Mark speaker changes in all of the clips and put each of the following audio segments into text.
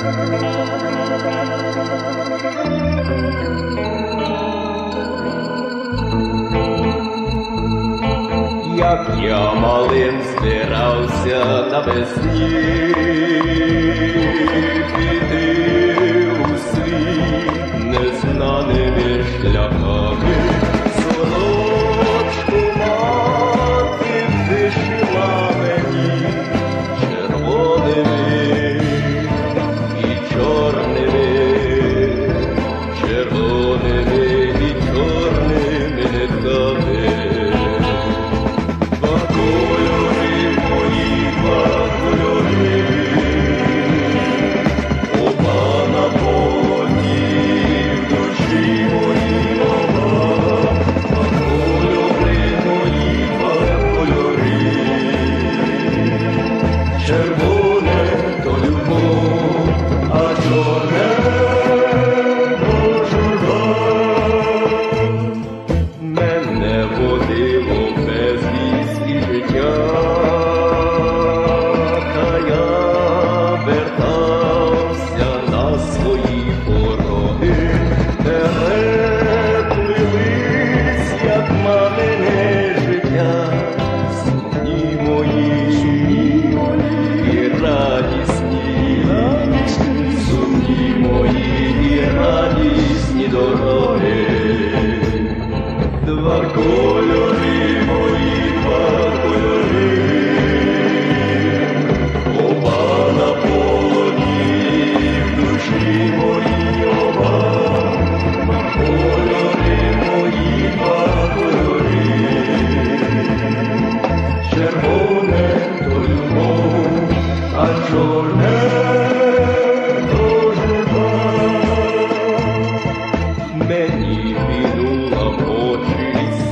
Speaker 1: Як я малим збирався на весні піти у світ незнаний шляхами. Turn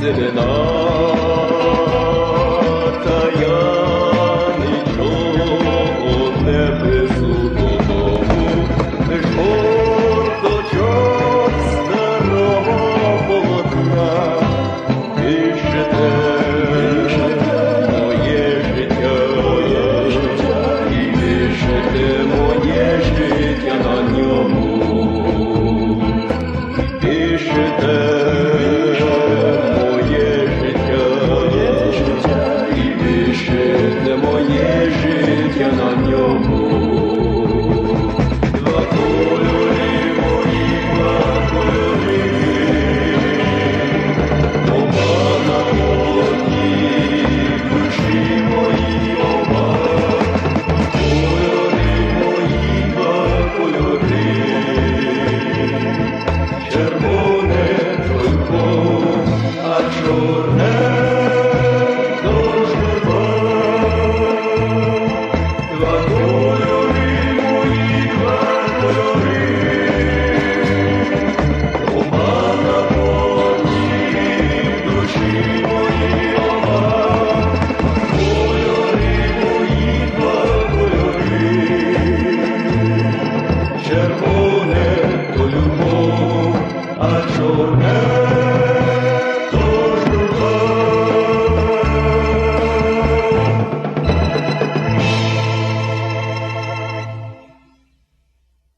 Speaker 1: 세대나 বলব আছো না